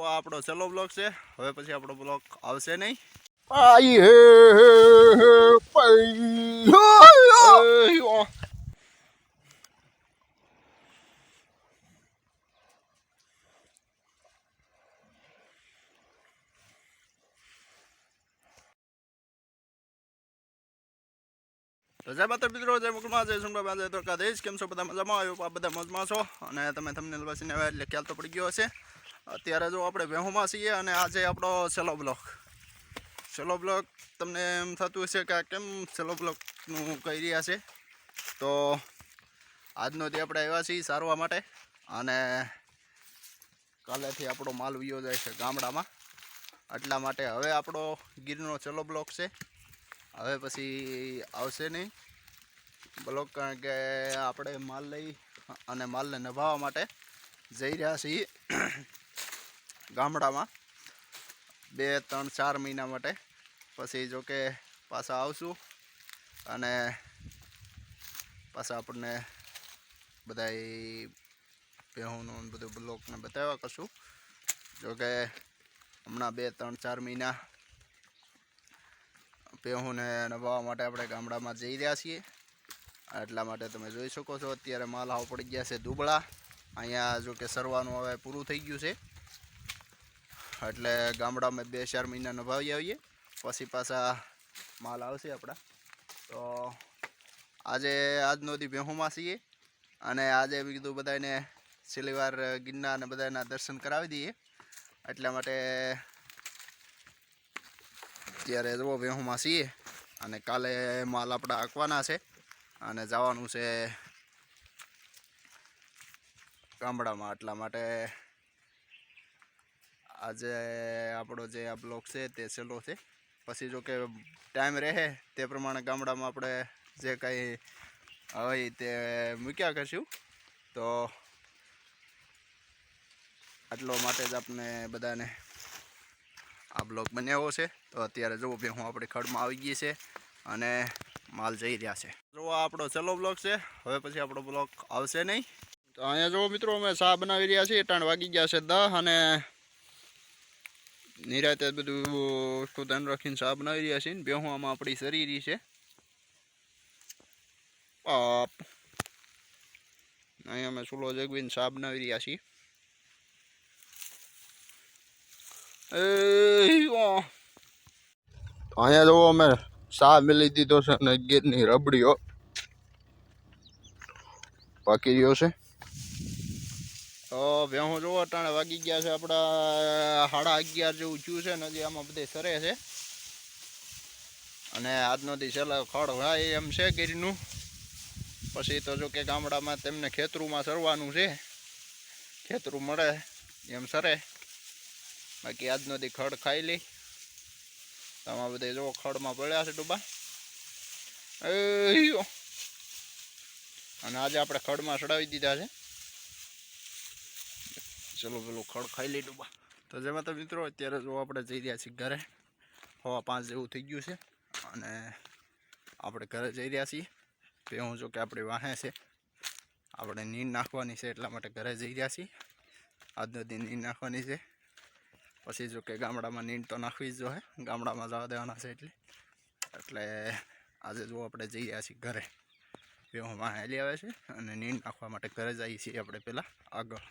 તો આ આપણો છેલ્લો બ્લોક છે. હવે પછી આપણો બ્લોક આવશે નહીં. રજા માતા મિત્રો જય મુકુલમાં જય સુંદરબા જય દ્વારકાધીશ. કેમ છો? બધા મજામાં? આવ્યો આ બધા મોજમાં છો. અને તમે તમને લવાસીને આવ્યા એટલે ખ્યાલ તો પડી ગયો હશે. અત્યારે જો આપણે વેહોમાં છીએ અને આજે આપણો સેલો બ્લોક. સેલો બ્લોક તમને એમ થતું હશે કે કેમ સેલો બ્લોકનું કહી રહ્યા છે? તો આજનો દી આપણે આવ્યા છીએ સારવા માટે અને કાલેથી આપણો માલ વિયો જાય છે ગામડામાં. એટલા માટે હવે આપણો ગીરનો ચલો બ્લોક છે. હવે પછી આવશે નહીં. બ્લોક કારણ કે આપણે માલ લઈ અને માલને નભાવવા માટે જઈ રહ્યા છીએ. ગામડામાં બે, ત્રણ, ચાર મહિના માટે. પછી જો કે પાછા આવશું અને પાછા આપણને બધાય ભેહુંનું બધું બ્લોકને બતાવ્યા કરશું. જોકે હમણાં બે, ત્રણ, ચાર મહિના ભેહુંને નભાવવા માટે આપણે ગામડામાં જઈ રહ્યા છીએ. એટલા માટે તમે જોઈ શકો છો, અત્યારે માલ હાવ પડી ગયા છે દુબળા. અહીંયા જો કે સરવાનું હવે પૂરું થઈ ગયું છે. એટલે ગામડામાં બે ચાર મહિના નભાવી આવીએ, પછી પાછા માલ આવશે આપણા. તો આજે આજનો દી ભેહુમાં છીએ અને આજે બી કીધું બધાને છેલ્લીવાર ગિરના અને બધાના દર્શન કરાવી દઈએ. એટલા માટે અત્યારે જુઓ ભેહુમાં છીએ અને કાલે માલ આપણા આંકવાના છે અને જવાનું છે ગામડામાં. એટલા માટે આજે આપણો જે આ બ્લોક છે તે છેલ્લો છે. પછી જો કે ટાઈમ રહે તે પ્રમાણે ગામડામાં આપણે જે કંઈ હોય તે મૂક્યા કરશું. તો આટલો માટે જ આપણે બધાને આ બ્લોક બનાવ્યો છે. તો અત્યારે જુઓ બે હું આપણી ખડમાં આવી ગઈ છે અને માલ જઈ રહ્યા છે. જુઓ આપણો છેલ્લો બ્લોક છે. હવે પછી આપણો બ્લોક આવશે નહીં. તો અહીંયા જુઓ મિત્રો અમે ચા બનાવી રહ્યા છીએ. ત્રણ વાગી ગયા છે દહ અને નિરાતે બધું ખુદાન રાખીને સાબ બનાવી રહ્યા છીએ ને બેહવામાં આપણી શરીરી છે. પાપ અહીંયા અમે ચૂલો જગવીને ચા બનાવી રહ્યા છીએ. અહીંયા અમે સા મેલી દીધો છે અને ગીરની રબડીઓ પાકી રહ્યો છે. તો ભેહું જોવો, અટાણે વાગી ગયા છે આપણા સાડા અગિયાર જેવું થયું છે ને હજી આમાં બધે સરે છે. અને આજનો દી છેલ્લા ખડ હોય એમ છે ગીરનું. પછી તો જો કે ગામડામાં તેમને ખેતરુમાં સરવાનું છે. ખેતરું મળે એમ સરે. બાકી આજનો દી ખડ ખાઈ લઈ આમાં બધે જો ખડમાં પડ્યા છે ડૂબા. અને આજે આપણે ખડમાં ચડાવી દીધા છે. ચલો પેલું ખડ ખાઈ લઈ ડૂબા. તો જેમાં તો મિત્રો, અત્યારે જો આપણે જઈ રહ્યા છીએ ઘરે. હવા પાંચ જેવું થઈ ગયું છે અને આપણે ઘરે જઈ રહ્યા છીએ. તે હું જો કે આપણી વાહે છે. આપણે નીંદ નાખવાની છે એટલા માટે ઘરે જઈ રહ્યા છીએ. આજનો દિન નીંદ નાખવાની છે. પછી જો કે ગામડામાં નીંદ તો નાખવી જ જોઈએ. ગામડામાં જવા દેવાના છે એટલે. એટલે આજે જો આપણે જઈ રહ્યા છીએ ઘરે. બે હું વાહે લઈ આવે છે અને નીંદ નાખવા માટે ઘરે જઈએ છીએ આપણે પહેલાં આગળ.